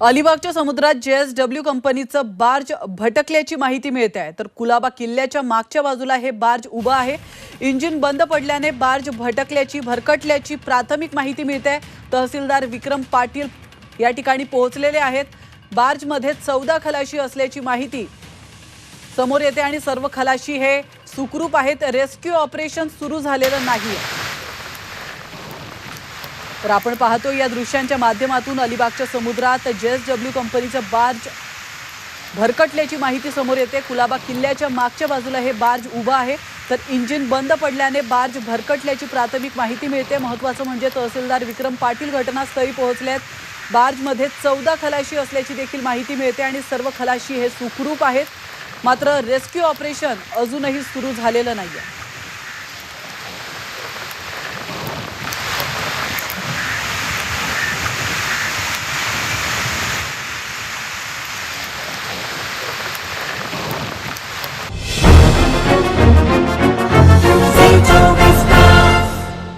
अलिबागच्या समुद्रात जेएसडब्ल्यू कंपनीचं बार्ज भटकल्याची माहिती मिळते आहे. तर कुलाबा किल्ल्याच्या मागच्या बाजूला हे बार्ज उभं आहे. इंजिन बंद पडल्याने बार्ज भटकल्याची भरकटल्याची प्राथमिक माहिती मिळते आहे. तहसीलदार विक्रम पाटील या ठिकाणी पोहोचलेले आहेत. बार्जमध्ये चौदा खलाशी असल्याची माहिती समोर येते आणि सर्व खलाशी हे सुखरूप आहेत. रेस्क्यू ऑपरेशन सुरू झालेलं नाही तर आपण पाहतो या दृश्यांच्या माध्यमातून अलिबागच्या समुद्रात जे एस डब्ल्यू कंपनीचं बार्ज भरकटल्याची माहिती समोर येते. कुलाबा किल्ल्याच्या मागच्या बाजूला हे बार्ज उभं आहे. तर इंजिन बंद पडल्याने बार्ज भरकटल्याची प्राथमिक माहिती मिळते. महत्त्वाचं म्हणजे तहसीलदार विक्रम पाटील घटनास्थळी पोहोचले आहेत बार्जमध्ये चौदा खलाशी असल्याची देखील माहिती मिळते आणि सर्व खलाशी हे सुखरूप आहेत. मात्र रेस्क्यू ऑपरेशन अजूनही सुरू झालेलं नाही आहे